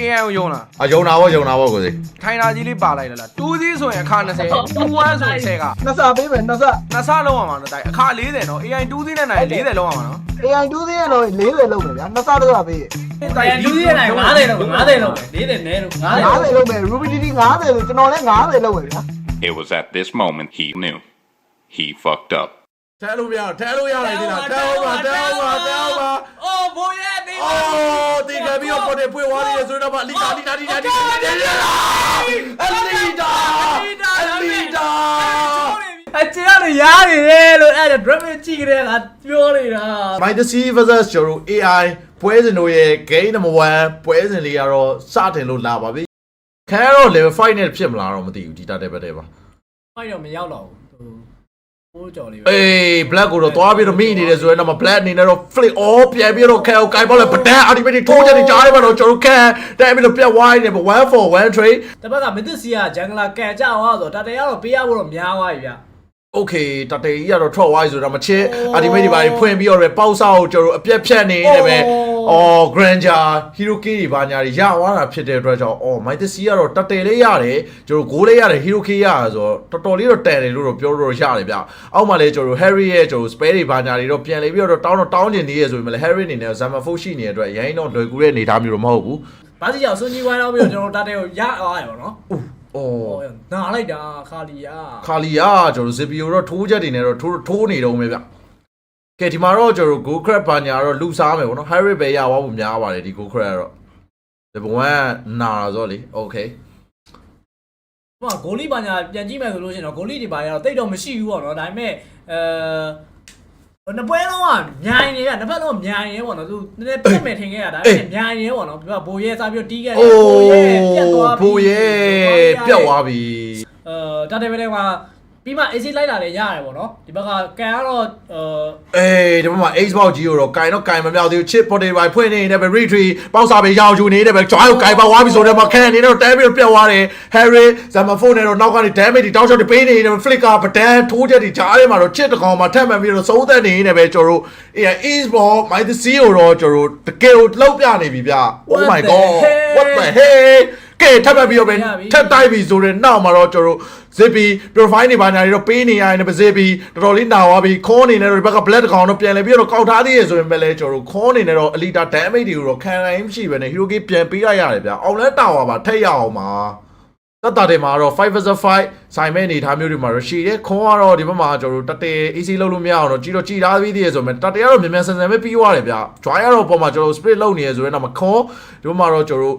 AI ကိုယုံလားအယုံနာဘောယုံနာဘောကိုစီထိုင်တာကြီးလေးပါလိုက်လားတူးသီးဆိုရင်အခါ20 21ဆိုရင်10ကနှစ်ဆပေးမယ်နှစ်ဆနှစ်ဆလုံးအောင်ပါနော်တိုက်အခါ40နော် AI တူးသီးနဲ့နိုင်40လုံးအောင်ပါနော် AI 2သိရတော့40လုံးမယ်ဗျာနှစ်ဆတော့ပေးတိုင်လူကြီးနိုင်90လောက်90လောက်40နဲလို့90 50လုံးမယ် Rubidity 50လို့ကျွန်တော်လည်း50လုံးမယ်ဗျာ It was at this moment he knew. He fucked up. ထဲလို့မရထဲလို့ရတယ်ဒီလားထဲအောင်ပါထဲအောင်ပါထဲအောင်ပါအိုးဘိုး ရဲ့ဒီအိုးတီကပြီးတော့ပေါ်နေပွေသွားနေဆိုတော့မှလီတာလီတာလီတာလီတာလီတာအလီတာအလီတာအချေရရရတယ်လို့အဲ့ဒါ drama ကြည့်ကြတဲ့ကပြောနေတာမိုက်တစီ versus ကျွန်တော် AI ပွဲစဉ်တို့ရဲ့ game number 1ပွဲစဉ်လေးကတော့စတင်လို့လာပါပြီခဲတော့ level 5နဲ့ဖြစ်မလားတော့မသိဘူးဒီ data တက်တဲ့ပါဖိုက်တော့မရောက်တော့ဘူး ဟိုကြော်လေးပဲအေး black ကိုတော့သွားပြီးတော့မိနေတယ်ဆိုရင်တော့ black အနေနဲ့တော့ flip all ပြန်ပြီးတော့ခဲကိုကိုင်ပေါ့လေပဒန် ultimate ထိုးချက်တွေကြားရမှာတော့ကျွန်တော်ခဲတဲ့ပြီးတော့ပြတ်ဝိုင်းနေပေါ့1 for 1 trade တပတ်ကမသစီကဂျန်ဂလာကန်ကြအောင်ဆိုတော့တတရတော့ပေးရဖို့တော့များသွားပြီဗျ okay တတေကြီးကတော့ထွက်သွားပြီဆိုတော့မချစ် ultimate တွေပါဖွင့်ပြီးတော့ပဲပေါက်ဆောက်ကိုကျွန်တော်အပြက်ဖြတ်နေနေပဲအော် granger hero key တွေဘာညာတွေရသွားတာဖြစ်တဲ့အတွက်ကြောင့်အော် might see ကတော့တတေလေးရတယ်ကျွန်တော်ဂိုးလေးရတယ် hero key ရဆိုတော့တော်တော်လေးတော့တန်တယ်လို့တော့ပြောလို့ရတယ်ဗျအောက်မှာလည်းကျွန်တော် harry ရဲ့ကျွန်တော် spare တွေဘာညာတွေတော့ပြန်လေပြီးတော့တောင်းတော့တောင်းကျင်သေးရဲ့ဆိုရင်လည်း harry အနေနဲ့ zama 4ရှိနေတဲ့အတွက်ရိုင်းတော့လွယ်ကူတဲ့အနေအထားမျိုးတော့မဟုတ်ဘူးဘာစီကြောင့်စွန်ကြီးဝိုင်းတော့ပြီးတော့ကျွန်တော်တတဲကိုရအောင်ရပါတော့ အော်ဟောနားလိုက်တာခါလီယာခါလီယာကျွန်တော် CPU တော့ထိုးချက်တွေနဲ့တော့ထိုးထိုးနေတော့မယ်ဗျကဲဒီမှာတော့ကျွန်တော် Go Crab ဘာညာတော့လူစားမယ်ဗောနော် Harry ပဲရသွားဖို့များပါတယ်ဒီ Go Crab ကတော့ Level 1နာတာဆိုလေ Okay ဟိုဂိုလီပါညာပြန်ကြည့်မယ်ဆိုလို့ရှိရင်တော့ဂိုလီတွေပါရတော့တိတ်တော့မရှိဘူးပေါ့နော်ဒါပေမဲ့အဲ နှစ်ပွဲလုံးကမြိုင်နေရနှစ်ဖက်လုံးမြိုင်နေပေါ့နော်သူနည်းနည်းပြတ်မယ်ထင်ခဲ့ရတာဒါပေမဲ့မြိုင်နေပေါ့နော်ပြဘိုးရဲစားပြီးတီးခဲ့တယ်အိုးဘိုးရဲပြတ်သွားပြီဘိုးရဲ့ပြတ်သွားပြီအဲတာတယ်ပဲက ပြီးမှ AC လိုက်လာလေရတယ်ပေါ့နော်ဒီဘက်ကကန်ကတော့အဲအေးဒီမှာ Xbox ကြီးကိုတော့ကင်တော့ကင်မမြောက်သေးဘူး chip pot တွေပဲဖွင့်နေနေပဲ retreat ပေါက်စားပဲရောင်ယူနေနေပဲ joy ကိုကင်ပါသွားပြီဆိုတော့မှခံနေတော့တဲပြီးတော့ပြတ်သွားတယ် Harry Zama phone နဲ့တော့နောက်ကနေ damage တွေတောက်ချောက်တွေပေးနေနေပဲ flicker ပဒန်ထိုးချက်တွေကြားထဲမှာတော့ chip တစ်ကောင်မှထပ်မှန်ပြီးတော့သုံးသက်နေနေပဲကျွန်တော်တို့အေး Xbox my the sea ကိုတော့ကျွန်တော်တို့တကယ်ကိုလောက်ပြနေပြီဗျ Oh my god what the hell ကဲထပ်ပ်ပြီးတော့ပဲထပ်တိုက်ပြီဆိုတော့နောက်မှာတော့ကျွန်တော်တို့ zippy profile တွေဘာညာတွေတော့ပေးနေရတယ်ပဲ zippy တော်တော်လေးနာသွားပြီခေါင်းအနေနဲ့တော့ဒီဘက်က black တစ်ကောင်တော့ပြန်လဲပြီးတော့ကောက်ထားသေးရဆိုရင်ပဲလဲကျွန်တော်တို့ခေါင်းအနေနဲ့တော့ elita damage တွေကိုတော့ခံနိုင်မရှိပဲနဲ့ hero key ပြန်ပေးရရတယ်ဗျအောင်လဲတာဝါပါထက်ရအောင်ပါတတ်တာတွေမှာတော့5 vs 5ဆိုင်မဲ့အနေထားမျိုးတွေမှာတော့ရှိတယ်ခွန်ကတော့ဒီဘက်မှာကျွန်တော်တို့တတေ AC လုံးလို့မရအောင်တော့ကြီးတော့ကြီးထားပြီးသေးရဆိုမှတတေကတော့မြန်မြန်ဆန်ဆန်ပဲပြီးသွားတယ်ဗျ joy ကတော့ပုံမှာကျွန်တော် split လုပ်နေရဆိုရင်တော့မခွန်ဒီဘက်မှာတော့ကျွန်တော်တို့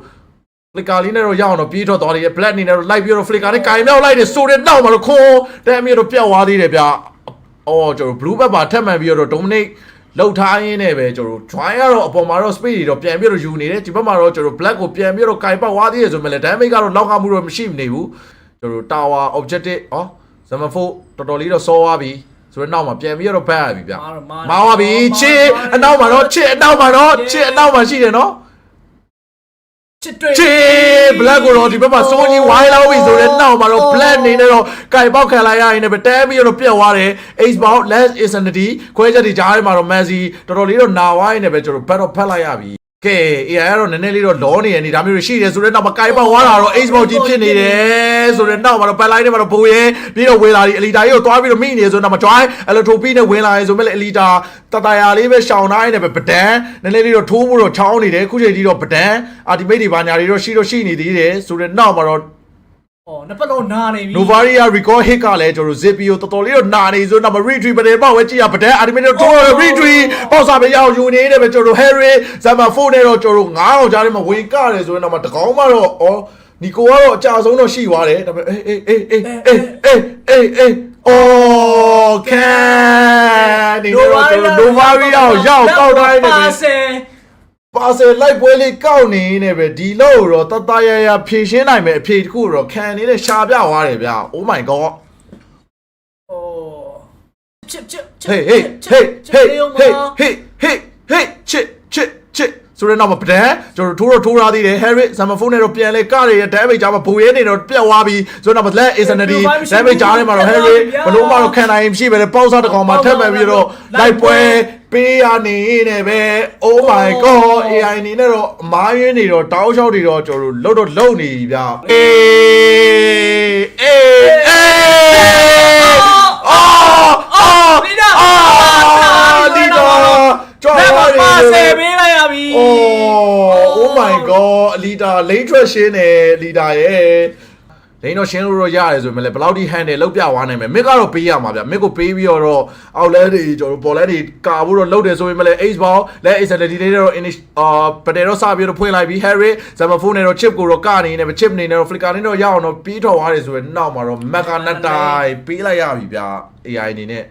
flicker လေးနဲ့တော့ရအောင်တော့ပြေးထွက်သွားတယ် black အနေနဲ့တော့ light ပြီးတော့ flicker နဲ့ကင်မြောက်လိုက်တယ်ဆိုတဲ့နောက်မှာတော့ခွန်တဲ့အမြေတော့ပြတ်သွားသေးတယ်ဗျအော်ကျွန်တော် blue bag ပါထပ်မှန်ပြီးတော့ dominate လောက်ထားရင်းနဲ့ပဲကျွန်တော် join ကတော့အပေါ်မှာတော့ speed တွေတော့ပြန်ပြီးတော့ယူနေတယ်ဒီဘက်မှာတော့ကျွန်တော် black ကိုပြန်ပြီးတော့ကင်ပတ်သွားသေးတယ်ဆိုမှလည်း damage ကတော့လောက်ခမှုတော့မရှိနေဘူးကျွန်တော် tower objective ဩ zama 4တော်တော်လေးတော့စောသွားပြီဆိုတော့နောက်မှာပြန်ပြီးတော့ back ရပြီဗျမာသွားပြီချစ်အနောက်မှာတော့ချစ်အနောက်မှာတော့ချစ်အနောက်မှာရှိတယ်နော် ချစ်တွေ့ချေ black ကိုတော့ဒီဘက်မှာစိုးကြီးဝိုင်းလောက်ပြီဆိုတော့နောက်မှာတော့ black နေနဲ့တော့ကြိုက်ပေါက်ခံလိုက်ရရင်လည်းတဲပြီးတော့ပြတ်သွားတယ် ace bound less insanity ခွဲချက်တွေကြားထဲမှာတော့ messi တော်တော်လေးတော့နာဝိုင်းနေပဲကျွန်တော် battle ဖက်လိုက်ရပြီ ကဲ AI ကတော့နည်းနည်းလေးတော့လောနေရနေဒါမျိုးတွေရှိတယ်ဆိုတော့နောက်မှာကြိုက်ပေါက်သွားတာတော့ ace bound ကြီးဖြစ်နေတယ်ဆိုတော့နောက်မှာတော့ back line ထဲမှာတော့ဘိုးရဲပြီးတော့ဝင်လာဒီ elita ကြီးကိုသွားပြီးတော့မိနေဆိုတော့နောက်မှာ join electropy နဲ့ဝင်လာရင်ဆိုမဲ့လေ elita တတရာလေးပဲရှောင်ထားနေပဲပဒန်နည်းနည်းလေးတော့ထိုးဖို့တော့ချောင်းနေတယ်ခုချိန်ကြီးတော့ပဒန် ultimate တွေဘာညာတွေတော့ရှိတော့ရှိနေသေးတယ်ဆိုတော့နောက်မှာတော့ ဟောနှစ်ပတ်လုံးနာနေပြီ Novaria record hit ကလည်းကျွန်တော်တို့ Zipio တော်တော်လေးတော့နာနေဆိုတော့ retrieve ပတယ်ပေါ့ပဲကြည့်ရပဒန် ultimate တော့ထိုးရ retrieve ပေါ့စားပဲရအောင်ယူနေတယ်ပဲကျွန်တော်တို့ Harry Zama 4နဲ့တော့ကျွန်တော်တို့9အောင်ကြားထဲမှာဝင်ကတယ်ဆိုတော့မှတကောင်းမှတော့ဩနီကိုကတော့အကြဆုံးတော့ရှိသွားတယ်ဒါပေမဲ့အေးအေးအေးအေးအေးအေးအေးအော်ကန်ဒီတော့ကျွန်တော် Novaria ကိုရောက်ကောက်ထားနေတယ် ပါဆယ်ပါဆယ်လိုက်ပွဲလေးကောက်နေနေပဲဒီလို့တော့တတရရဖြည့်ရှင်းနိုင်မယ်အဖြေတစ်ခုတော့ခံနေတဲ့ရှာပြသွားတယ်ဗျ Oh my god ဟိုချစ်ချစ်ချစ် Hey hey hey hey hey hey hey hey ချစ်ချစ်ချစ်ဆိုတော့နောက်မှာပဒန်ကျွန်တော်ထိုးတော့ထိုးထားသေးတယ် Harry ဇမ်မဖုန်းနဲ့တော့ပြန်လဲကရရဲ့ damage ကြားမှာဘူရဲနေတော့ပြတ်သွားပြီဆိုတော့နောက်မှာ let insanity damage ကြားထဲမှာတော့ Harry ဘလို့မှတော့ခံနိုင်မရှိပဲလေပေါက်စားတစ်ကောင်မှထပ်မှန်ပြီးတော့လိုက်ပွဲ ပေးရနေနေပဲ oh my god AI အနေနဲ့တော့အမားရင်းနေတော့တောင်းလျှောက်တွေတော့ကျွန်တော်တို့လှုပ်တော့လှုပ်နေပြီဗျာအေးအေးအေးအော်အော်လီဒါအော်လီဒါကြောက်လက်ပါမနေပါဆတယ်ယ်ပေးလိုက်ရပြီโอ้ oh my god လီတာလိန်ထွက်ရှင်းတယ်လီတာရဲ့ လိန်တော့ရှင်းလို့တော့ရတယ်ဆိုပေမဲ့လည်းဘယ်လောက်ထိဟန်တယ်လောက်ပြသွားနိုင်မယ်မစ်ကတော့ပေးရမှာဗျမစ်ကိုပေးပြီးတော့အောက်လဲတွေကျွန်တော်ပေါ်လဲတွေကာဖို့တော့လုပ်တယ်ဆိုပေမဲ့လည်း ace ball လဲ ace လေးတွေတော့ inish အာပတေတော့စပြီးတော့ဖွင့်လိုက်ပြီး harry ဇမဖုန်းနဲ့တော့ chip ကိုတော့ကနေနေပဲ chip နေနေတော့ flicker နေတော့ရအောင်တော့ပြီးထော်သွားတယ်ဆိုရင်နောက်မှာတော့ mega နတ်တိုင်းပေးလိုက်ရပြီဗျ AI အနေနဲ့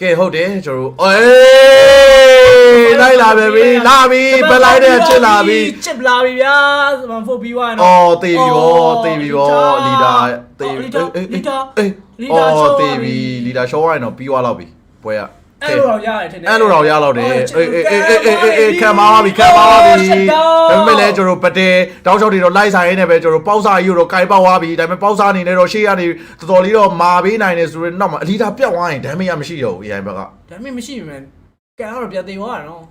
ကဲဟုတ်တယ်ကျွန်တော်တို့အေး လိုက်လာပဲပြီလာပြီဘယ်လိုက်တဲ့ချစ်လာပြီချစ်လာပြီဗျာစမဖို့ပြီးသွားရင်အော်တေးပြီဗောတေးပြီဗောလီဒါတေးပြီလီဒါလီဒါအေးလီဒါအော် show တေးပြီလီဒါရှော့ရရင်တော့ပြီးသွားတော့ပြီပွဲရအဲ့လိုတော့ရတယ်ထင်တယ်အဲ့လိုတော့ရတော့တယ်အေးအေးအေးအေးအေးအေးခံပါပါပြီခံပါပါပြီဒါပေမဲ့လည်းကျွန်တော်ပတဲတောက်ချောက်တွေတော့လိုက်ဆိုင်ရင်းနဲ့ပဲကျွန်တော်ပေါက်စားကြီးတော့ကိုင်ပေါက်သွားပြီဒါပေမဲ့ပေါက်စားအနေနဲ့တော့ရှေ့ကနေတော်တော်လေးတော့မာပေးနိုင်တယ်ဆိုရင်တော့အလီဒါပြတ်သွားရင်ဒမ်းမရမရှိတော့ဘူး AI ဘက်ကဒါမှမရှိဘူးမယ် ကန်ကတော့ပြန်သေးသွားတာနော်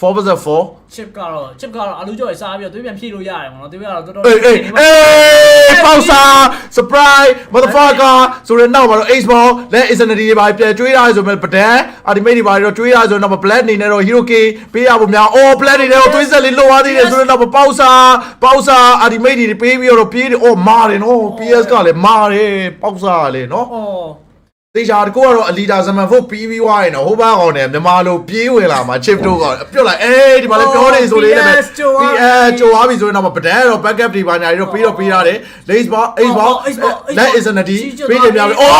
4 vs 4 chip ကတော့ chip ကတော့အလူကြော်ရစားပြီးတော့သွေးပြန်ဖြည့်လို့ရတယ်ပေါ့နော်သွေးကတော့တော်တော်အေးအေးအေးပေါက်စာ surprise motherfucker ဆိုရင်နောက်မှာတော့ ace ball လက် insanity တွေပါပြန်ကျွေးရတယ်ဆိုမှပဒန် ultimate တွေပါတော့ကျွေးရတယ်ဆိုတော့နောက်မှာ black အနေနဲ့တော့ hero k ပေးရဖို့များ oh black တွေတော့သွေးဆက်လေးလွတ်သွားသေးတယ်ဆိုတော့နောက်မှာပေါက်စာပေါက်စာ ultimate တွေပေးပြီးတော့ပြေးတယ် oh မာတယ်နော် ps ကလည်းမာတယ်ပေါက်စာလည်းနော် အော် တေချာတကူကတော့အလီတာဇမန်ဖို့ပြီးပြီးွားရင်တော့ဟိုဘက်ကောင်နဲ့မြန်မာလိုပြေးဝင်လာမှာ chip တို့ကပြုတ်လိုက်အေးဒီမှာလည်းပြောနေဆိုလေးနဲ့ပဲ PS ကြိုသွားပြီဆိုရင်တော့ပဒန်ကတော့ backup တွေပါညာတွေတော့ပြီးတော့ပြီးရတယ် lace ball ace ball လက် is a nutty ပြီးတယ်များပြီအော်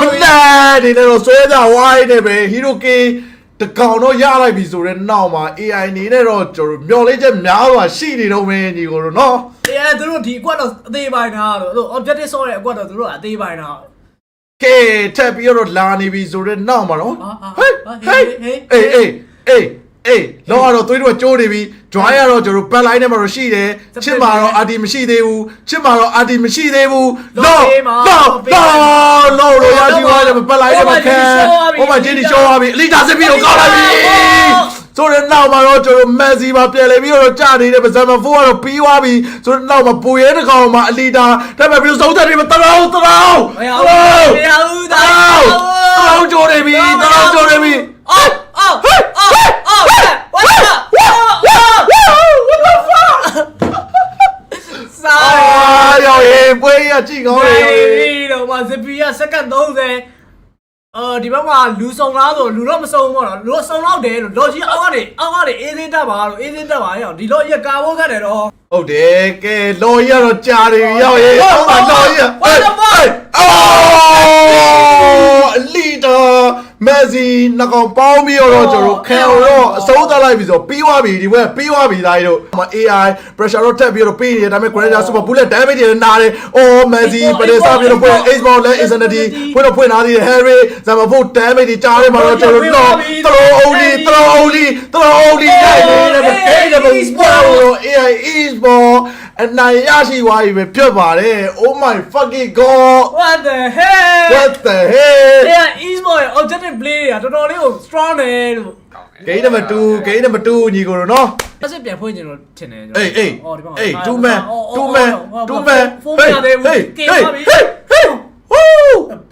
ဘလက်ဒီလည်းတော့ဆွဲကြဝိုင်းနေပဲ hero k တကောင်တော့ရလိုက်ပြီဆိုတော့နောက်မှာ AI အနေနဲ့တော့ကျွန်တော်မျော်လင့်ချက်များစွာရှိနေတော့မယ်ညီကိုတို့နော်အဲသူတို့ဒီအကွက်တော့အသေးပိုင်းတာလို့သူ objective ဆော့တဲ့အကွက်တော့သူတို့ကအသေးပိုင်းတာကဲထပ်ပြီးတော့လာနေပြီဆိုတော့နောက်မှာတော့အာအာဟေးဟေးဟေးဟေးအေးအေး အေးအေးလောကတော့သွေးတို့ကကျိုးနေပြီ dry ကတော့ကျွန်တော်ပတ်လိုက်နေမှာတော့ရှိတယ်ချစ်မှာတော့အာဒီမရှိသေးဘူးချစ်မှာတော့အာဒီမရှိသေးဘူးလောလောလောလောလောရရှိသွားတယ်ပတ်လိုက်နေမှာခံဟိုမှာဂျင်းဒီရှော့သွားပြီအလီတာစစ်ပြီးတော့ကောက်လိုက်ပြီဆိုတော့နောက်မှာတော့ကျွန်တော်မက်ဆီမှာပြန်လေပြီးတော့ကြာနေတဲ့ပဇမ်မဖိုးကတော့ပြီးသွားပြီဆိုတော့နောက်မှာပူရဲတကောင်မှာအလီတာဒါပေမဲ့ပြီးဆုံးသက်တွေမှာတရောင်းတရောင်းမရဘူးမရဘူးဒါတရောင်းကြိုးနေပြီတရောင်းကြိုးနေပြီအော်အော်အော် အော်ဝါစာအာရောင်ရင်ပွဲရကြည့်ကောင်းတယ်ဒီတော့မှာဇပီယာစက္ကန့်30အော်ဒီဘက်မှာလူစုံလားဆိုလူတော့မစုံဘူးပေါ့နော်လူတော့စုံတော့တယ်လို့လော်ကြီးအောက်ကနေအောက်ကနေအေးသေးတက်ပါလို့အေးသေးတက်ပါရအောင်ဒီလော်ကြီးကာဖို့ခတ်တယ်တော့ ဟုတ်တယ်ကဲလော်ရတော့ကြာတယ်ရောက်ရင်ဟုတ်ပါလော်ရအော်လီတာ မက်ဆီနှကောင်ပေါင်းပြီးတော့ကျွန်တော်ခံတော့အဆုံးသတ်လိုက်ပြီဆိုပြီးသွားပြီဒီဘက်ပြီးသွားပြီသားတို့ဟို AI pressure တော့ထပ်ပြီးတော့ပြီးနေတယ်ဒါပေမဲ့ Granger Super Bullet damage တွေနားတယ်အော်မက်ဆီပဒေစာပြီးတော့ဖွင့် Ace Ball လဲ Insanity ဖွင့်တော့ဖွင့်လာသေးတယ် Harry ဇမဖို့ damage တွေကြားထဲမှာတော့ကျွန်တော်တော့သရောအုံးလီသရောအုံးလီသရောအုံးလီရိုက်နေတယ်ပဲအဲ့ဒါပဲ wow AI is ball အနိုင်ရရှိသွားပြီပဲပြတ်ပါတယ် oh my fucking god what the hell what the hell တဲ့ e-sport ရဲ့ objective play တွေကတော်တော်လေးကို strong တယ်လို့ game number 2 game number 2ညီကိုတို့နော်အစစ်ပြန်ဖွင့်ကျင်လို့ထင်တယ်အေးအေးအော်ဒီဘက်မှာအေး2 man 2 man 2 man ဖုန်းမရသေးဘူးကဲပါ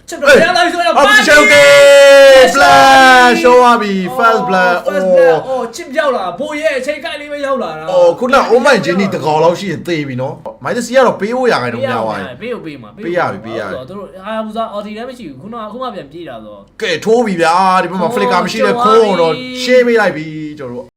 ပြီ woo ချစ်တော့ရလာပြီဆိုတော့ official game blood show ပါပြီ first blood အော် oh အော်ချစ်ရောက်လာဘိုးရဲ့အချိန်ကိုက်လေးပဲရောက်လာတာအော်ခုန oh my genie တကောင်လောက်ရှိရင်သေပြီနော်မိုင်းတစီကတော့ပေးဖို့ရခိုင်တော့များသွားပြီ ပေးရပေးမှာပေးရပြီပေးရပြီသူတို့အာဘူဇာအော်ဒီလည်းမရှိဘူးခုနကခုမှပြန်ပြေးတာဆို ကဲထိုးပြီဗျာဒီဘက်မှာ flicker မရှိတဲ့ခိုးတော့ရှင်းပေးလိုက်ပြီကျွန်တော်တို့ဟဲ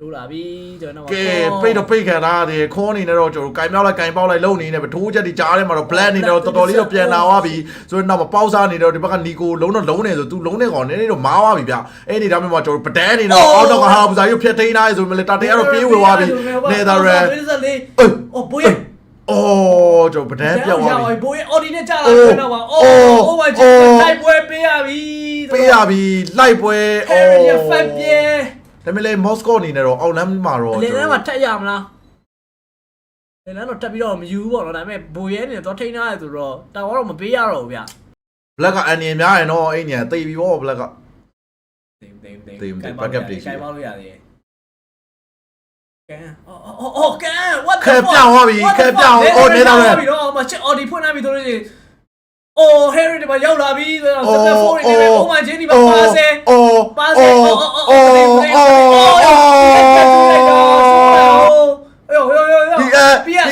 တိုးလာပြီကျွန်တော်ကဲပိတ်တော့ပိတ်ခံထားရတယ်ခေါင်းအနေနဲ့တော့ကျွန်တော်ကင်မြောက်လိုက်ကင်ပေါက်လိုက်လုံနေနေပဲထိုးချက်ဒီကြားထဲမှာတော့ black အနေနဲ့တော့တော်တော်လေးတော့ပြန်လာသွားပြီဆိုတော့နောက်မှာပေါက်စားနေတော့ဒီဘက်ကနီကိုလုံးတော့လုံးနေဆိုသူလုံးနေကောင်နည်းနည်းတော့မားသွားပြီဗျအဲ့ဒီဒါမျိုးမှာကျွန်တော်ပဒန်းအနေနဲ့အောက်တော့ကဟာဘူဇာရုပ်ဖြတ်ထိန်းထားရဆိုမလဲတာတဲကတော့ပြေးဝေသွားပြီနေတာရယ်အော်ဘိုးရဲ့အော်ကျွန်တော်ပဒန်းပြောက်သွားပြီဘိုးရဲ့အော်ဒီနဲ့ကြာလာတယ်တော့ပါအော်အိုးဝါချစ်တိုက်ပွဲပေးရပြီပေးရပြီလိုက်ပွဲဟဲ့ရဖက်ပြေ ဒါပေမဲ့မော့စကိုအနေနဲ့တော့အောက်လမ်းမှာတော့လေလမ်းမှာထက်ရမလားလေလမ်းတော့တက်ပြီးတော့မယူဘူးပေါ့နော်ဒါပေမဲ့ဘိုးရဲ့နေတော့ထိန်းထားရဆိုတော့တာဝါတော့မပေးရတော့ဘူးဗျ black ကအန်နီများရယ်နော်အဲ့ညာတိတ်ပြီဗော black ကသိသိသိသိမသိကဲ backup တွေရှိကဲပေါင်းလို့ရတယ်ကဲအော်အော်အော်ကဲ what the ခဲပြောင်းသွားပြီ What the ခဲပြောင်း fuck? အော်နေတော့လေပြီတော့မချစ်အော်ဒီဖွင့်လာပြီဆိုလို့ရှိရင်အော် Harry ဒီမှာရောက်လာပြီဆိုတော့ step 4နေတယ် oh my ချင်းဒီမှာပါစေအော်ပါအော်စေအော်အော်အော်အော်အော်အော် ယောယောယောယော PS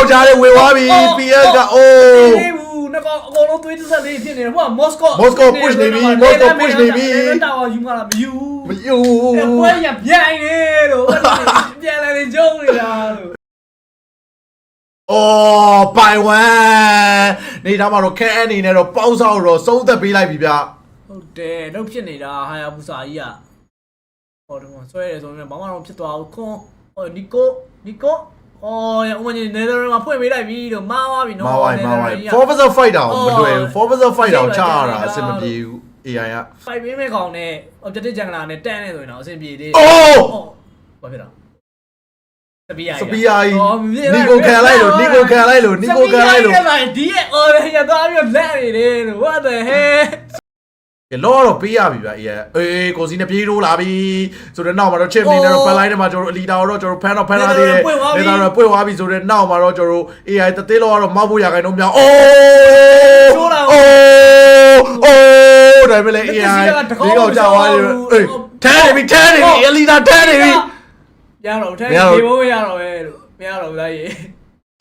PS ငါးအောင်ကြားလေးဝင်သွားပြီ PS ကအိုးဒီဘူးငါကအကုန်လုံးသွေးသဆက်လေးဖြစ်နေတယ်ဟိုကမော်စကို Moscow push နေပြီ Moscow push နေပြီတာဝယူမလားမယူမယူအဲ့ပွဲရပြိုင်နေလို့ပြန်လာနေကြုံနေတာလို့အော်ပိုင်ဝမ်နေတာမှာတော့ခဲအနေနဲ့တော့ပေါင်းဆောက်တော့ဆုံးသက်ပေးလိုက်ပြီဗျဟုတ်တယ်တော့ဖြစ်နေတာဟာယာဘူစာကြီးကဟောဒီမှာဆွဲရတယ်ဆိုရင်ဘာမှတော့ဖြစ်သွားဘူးခွန်ဟိုနီကိုနီကို အော်ရဥမကြီးနေတယ်မှာဖွင့်ပေးလိုက်ပြီလို့မားသွားပြီနော် မာဝိုင်မာဝိုင် Forza Fight တောင်မတွေ့ဘူး Forza Fight တောင်ချရတာအဆင်မပြေဘူး AI ကဖိုက်ပေးမဲ့ကောင်နဲ့ objective jungle နဲ့တန်းနေဆိုရင်တော့အဆင်ပြေသေးအိုးဘာဖြစ်တာစပီယာစပီယာကြီးနီကိုခံလိုက်လို့နီကိုခံလိုက်လို့နီကိုခံလိုက်လို့ ဒီရဲ့ order ရသွားပြီးလက်နေတယ်လို့ what the hell ကဲလောတော့ပေးရပြီဗျ AI အေးကိုစီနဲ့ပြေးထိုးလာပြီဆိုတော့နောက်မှာတော့ chip နေနဲ့တော့ ban line ထဲမှာကျွန်တော်အလီတာတော့ကျွန်တော်ဖန်တော့ဖန်လာသေးတယ်နေတာတော့ပွင့်သွားပြီဆိုတော့နောက်မှာတော့ကျွန်တော် AI တသေးလောကတော့မောက်ဖို့ရခိုင်တော့မြောက်အိုးအိုးအိုးဒါပေမဲ့ AI ဒီကောင်ကြောက်သွားတယ်အေးထဲနေပြီထဲနေပြီအလီတာထဲနေပြီရတော့ထဲမရတော့ဒီဘုံမရတော့ပဲလို့မရတော့ဘူးသားရေ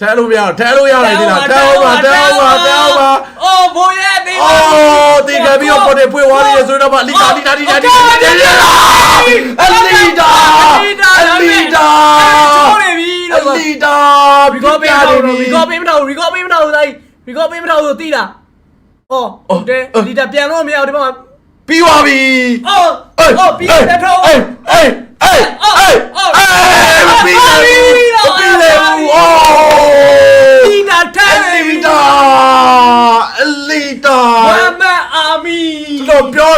ထဲလို့မရတော့ထဲလို့ရလိုက်သေးလားထဲအောင်ပါထဲအောင်ပါထဲအောင်ပါ အော်ဘိုးရဲ့ဒီ အော် တီကပြီးတော့ပေါ်တယ်ပွေသွားတယ်ဆိုတော့အလီတာလီတာလီတာလီတာလီတာအလီတာအလီတာချိုးနေပြီအလို့လီတာရီကောပေးမတော့ရီကောပေးမတော့ရီကောပေးမတော့သားရီကောပေးမတော့ဆိုတိလားအော်ဟုတ်တယ်ဒီတာပြန်လို့မရဘူးဒီမှာပြီးသွားပြီအော်အော်ပြီးတဲ့တော့အေးအေးအေးအေးအေးမပြီးတယ်မပြီးတယ်အော်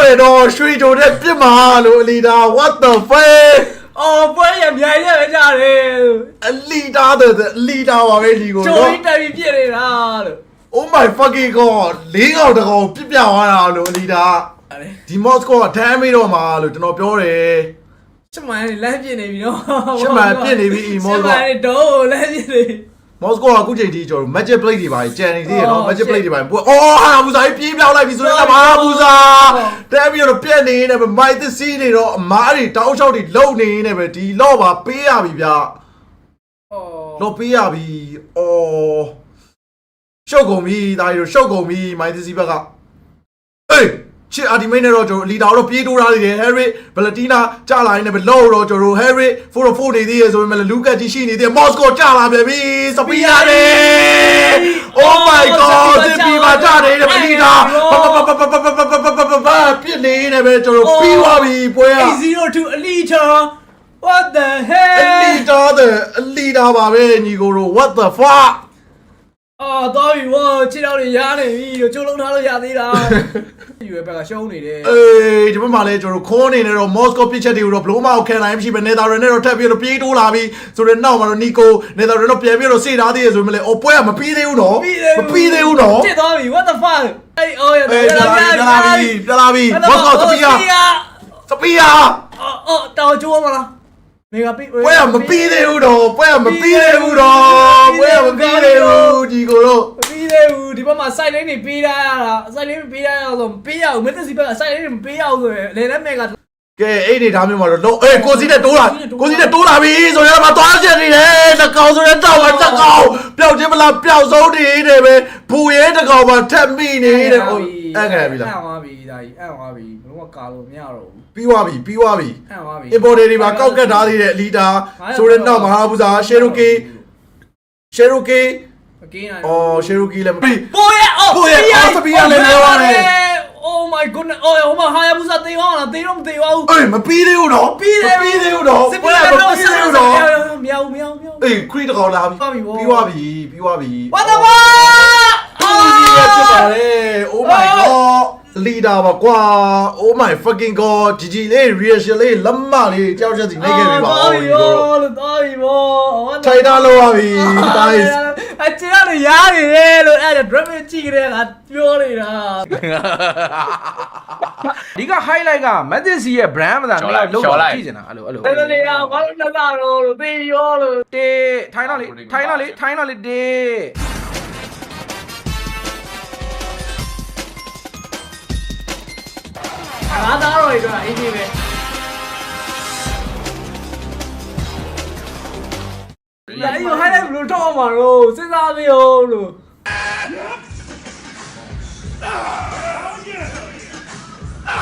တော့ပြောတယ်တော့ရွှေကြိုတဲ့ပြစ်မှာလို့အလီတာ what the fuck အော်ပွဲရမြိုင်ရကြတယ်အလီတာတဲ့အလီတာပါပဲဒီကိုချိုးနော်ပြီးတက်ပြီးပြစ်နေတာလို့ Oh my fucking god လေးကောင်တစ်ကောင်ပြစ်ပြသွားတာလို့အလီတာအဲ့ဒီ mouse ကတမ်းမေးတော့မှာလို့ကျွန်တော်ပြောတယ်ချမန်လမ်းပြစ်နေပြီနော်ချစ်မှန်ပြစ်နေပြီ emote ကချမန်တော့လမ်းပြစ်နေ mouse ကအခုချိန်ထိကျွန်တော် magic plate တွေပါကြံနေသေးရနော် Oh, magic shit. plate တွေပါပို့အော်ဟာဘူဇာကြီးပြေးပြောင်းလိုက်ပြီဆိုတော့ဟာဘူဇာတဲပြီးတော့ပြက်နေနေပဲမိုက်သစီးတွေတော့အမားတွေတောက်လျှောက်တွေလုံနေနေပဲဒီလော့ပါပေးရပြီဗျအော်လော့ပေးရပြီအော်ရှုပ်ကုန်ပြီဒါရီတို့ရှုပ်ကုန်ပြီမိုက်သစီးဘက်ကအေး ချစ်အာဒီမိတ်နဲ့တော့ကျွန်တော်လီတာတော့ပြေးတိုးထားသေးတယ်ဟယ်ရီဘလတီနာကြာလာနေပဲလော့တော့ကျွန်တော်ဟယ်ရီဖိုရိုဖိုနေသေးရဆိုပေမဲ့လူကတ်ကြီးရှိနေသေးမော့စကိုကြာလာပြန်ပြီစပီယာတွေ Oh my god ဒီပြီပါကြတယ်ဗလီတာပပပပပပပပပပပပြစ်နေနေပဲကျွန်တော်ပြီးသွားပြီပွဲက A02 Elite What the အ hell လီတာတဲ့အလီတာပါပဲညီကိုတို့ what the fuck အော်တော်ပြီဝါခြေတော်တွေရားနေပြီလို့ကျုံလုံးထားလို့ရသေးတာယူရဲ့ဘက်ကရှုံးနေတယ်အေးဒီဘက်မှာလဲကျွန်တော်ခွန်းနေနေတော့ Moscow ပြစ်ချက်တွေကိုတော့ဘလို့မအောင်ခံနိုင်မရှိပဲနေသာရနဲ့တော့ထပ်ပြီးတော့ပြေးတိုးလာပြီဆိုတော့နောက်မှာတော့နီကိုနေသာရတော့ပြန်ပြီးတော့စေထားသေးရဆိုမှလည်းအော်ပွဲကမပြီးသေးဘူးနော်မပြီးသေးဘူးနော်ဖြစ်သွားပြီ What the fuck အဲ့အော်ရအေးပြလာပြီပြလာပြီပြလာပြီ Moscow စပီယာစပီယာအော်အော်တောင်ကျိုးမလား မေဂါပိပွဲကမပြီးသေးဘူးတော့ပွဲကမပြီးသေးဘူးတော့ပွဲကမပြီးသေးဘူးဒီကိုတော့မပြီးသေးဘူးဒီဘက်မှာ site lane တွေပေးထားရတာ site lane ပေးထားရအောင်ဆိုမပေးရဘူးမက်သစီဘက်က site lane တွေမပေးရဘူးဆိုရင်လေလက်မဲ့ကကဲအဲ့ဒီဒါမျိုးမှာတော့လုံးအေးကိုစီနဲ့တိုးလာကိုစီနဲ့တိုးလာပြီဆိုရင်တော့သွားချက်နေတယ်တကောင်ဆိုရင်တောက်ပါတကောင်ပျောက်ခြင်းမလားပျောက်ဆုံးနေတယ်ပဲဘူရဲတကောင်မှာထက်မိနေတဲ့ဟုတ် အဲ့ငယ်ပြီလားအံ့သွားပြီဒါကြီးအံ့သွားပြီဘယ်တော့ကာလို့မရတော့ဘူးပြီးသွားပြီပြီးသွားပြီအံ့သွားပြီ importer တွေမှာကောက်ကတ်ထားသေးတဲ့လီတာဆိုရင်တော့မဟာဘူဇာရှေရိုကီရှေရိုကီမကင်းနိုင်အော်ရှေရိုကီလည်းမပြီးပိုးရဲ့အော်ပိုးရဲ့အော်စပီယာလည်းပြောရတယ် Oh my goodness အော်ဟိုမှာဟာယာဘူစာတေးအောင်လားတေးတော့မတေးပါဘူးအေးမပြီးသေးဘူးတော့ပြီးသေးဘူးတော့စပီပွဲယာကမတော့ပြီးသေးဘူးတော့မြောင်မြောင်မြောင်အေးခရီးတကောင်လာပြီသွားပြီဗောပြီးသွားပြီပြီးသွားပြီ What the fuck အော်ဒီရဖြစ်ပါလေ Oh my god leader ပါကွာ Oh my fucking god ဂျီဂျီလေး reaction လေးလက်မလေးကြောက်ချက်စီနေခဲ့ပြီပါသွားဦးပြီဒီဗောတော့လို့သွားပြီဗောထိုင်တာလောက်ပါပြီအာ guys အကျင်းကနေရားနေတယ်လို့အဲ့ဒါ drama ကြည့်ကြတဲ့ကပြောနေတာဒီက highlight က Mathis ရဲ့ brand မသာနေလောက်လောက်ကြည့်နေတာအဲ့လိုအဲ့လိုတယ်တယ်ရဘာလို့လက်တာတော့လို့သိရောလို့တေးထိုင်းတော့လေထိုင်းတော့လေထိုင်းတော့လေတေး ငါသားတော်တွေဆိုတာအင်းကြီးပဲလာယူဟိုင်းလိုက်ဘလို့တော့မှာတော့စဉ်းစားပြီးအောင်လို့အာ